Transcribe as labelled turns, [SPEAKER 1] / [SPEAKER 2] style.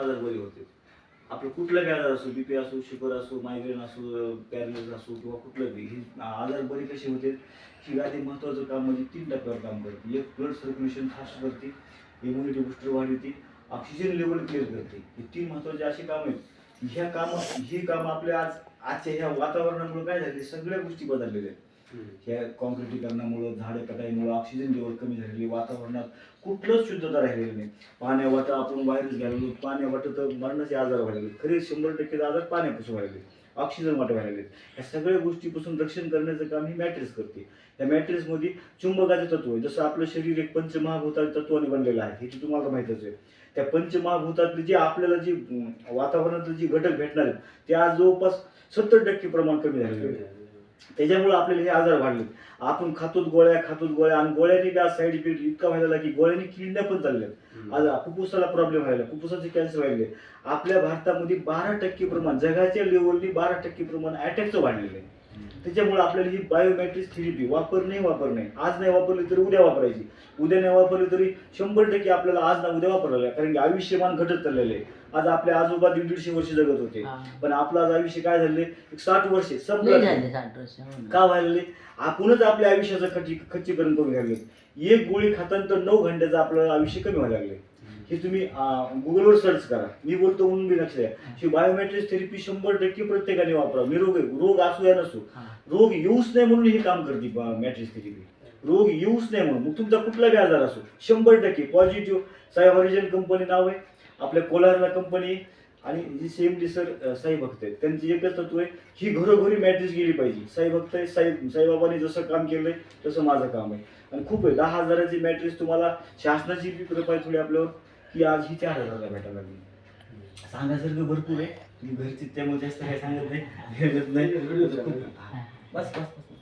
[SPEAKER 1] आजार बरे होते. आपलं कुठलं बी आजार असो बीपी असो शुगर असो मायग्रेन असो पॅरलिस असो किंवा कुठलं बी हे आजार बरे कसे होते? ही गादी महत्त्वाचं काम म्हणजे तीन टप्प्यावर काम करते. एक ब्लड सर्क्युलेशन फास्ट करते. इम्युनिटी बुस्टर वाढवते. ऑक्सिजन लेवल क्लिअर करते. हे तीन महत्त्वाचे असे काम आहेत. ह्या कामं ही कामं आपल्या आज आजच्या ह्या वातावरणामुळे काय झाले? सगळ्या गोष्टी बदललेल्या आहेत. ह्या कॉन्क्रिटीकरणामुळं झाडे कटाईमुळं ऑक्सिजन लेवल कमी झालेली वातावरणात कुठलंच शुद्धता राहिलेली नाही. पाण्या वाटा आपण बाहेरच गेलेलो पाण्या वाटत तर मरणाचे आजार व्हायला खरे शंभर टक्के आजार पाण्यापासून व्हायले ऑक्सिजन वाटत व्हायला ह्या सगळ्या गोष्टीपासून रक्षण करण्याचं काम ही मॅट्रिक्स करते. या मॅट्रिक्समध्ये चुंबकाचे तत्व आहे जसं आपलं शरीर एक पंचमहाभूताच्या तत्वाने बनलेलं आहे हे तर तुम्हाला माहितच आहे. त्या पंचमहाभूतातले जे आपल्याला जे वातावरणातले जे घटक भेटणार आहेत ते आज जवळपास सत्तर टक्के प्रमाण कमी झालेलं आहे. त्याच्यामुळे आपल्याला हे आजार वाढले. आपण खातोत गोळ्या खातोत गोळ्या आणि गोळ्याने बी आज साईड इफेक्ट इतका व्हायला लागला की गोळ्याने किडण्या पण चालल्या. आज फुफ्फुसाला प्रॉब्लेम व्हायला फुफ्फुसाचे कॅन्सर व्हायले आपल्या भारतामध्ये बारा टक्के प्रमाण जगाच्या लेवलनी बारा टक्के प्रमाण अटॅकचं वाढलेलं. आहे त्याच्यामुळे आपल्याला ही बायोमॅट्रिक थेरपी वापर नाही वापर नाही. आज नाही वापरली तरी उद्या वापरायची. उद्या नाही वापरली तरी शंभर टक्के आपल्याला आज ना उद्या वापरायला. कारण की आयुष्यमान घटत चाललेलं आहे. आज आपले आजोबा दीड दीडशे वर्ष जगत होते. पण आपलं आज आयुष्य काय झाले एक साठ वर्षे संपलं
[SPEAKER 2] हो.
[SPEAKER 1] का व्हायला आपणच आपल्या आयुष्याचं खच्ची खच्चीकरण करून घ्यायला एक गोळी खातानंतर नऊ घंट्याचं आपलं आयुष्य कमी व्हायला लागले. हे तुम्ही गुगलवर सर्च करा. मी बोलतो म्हणून बी लक्ष द्या. ही. बायोमेट्रिक थेरपी शंभर टक्के प्रत्येकाने वापरा. निरोग रोग असू या नसू. रोग येऊच नाही म्हणून हे काम करते मॅट्रिक्स थेरपी रोग येऊच नाही म्हणून. मग तुमचा कुठला बी आजार असो शंभर टक्के पॉझिटिव्ह साई हॉरिजन कंपनी नाव आहे. आपल्या कोलारला कंपनी आणि जी सेम डी सर साई भक्त आहेत. त्यांची एकच तत्व आहे ही घरोघरी मॅट्रिक्स गेली पाहिजे. साई भक्त आहे साई साईबाबांनी जसं काम केलंय तसं माझं काम आहे. आणि खूप आहे. दहा हजाराची मॅट्रिक्स तुम्हाला शासनाची बी कृपा आहे थोडी आपल्यावर. की आज ही चार हजारला भेटायला लागली सांगायसारखं भरपूर आहे. तुम्ही घरची त्यामुळे जास्त काही सांगत नाही. बस बस बस.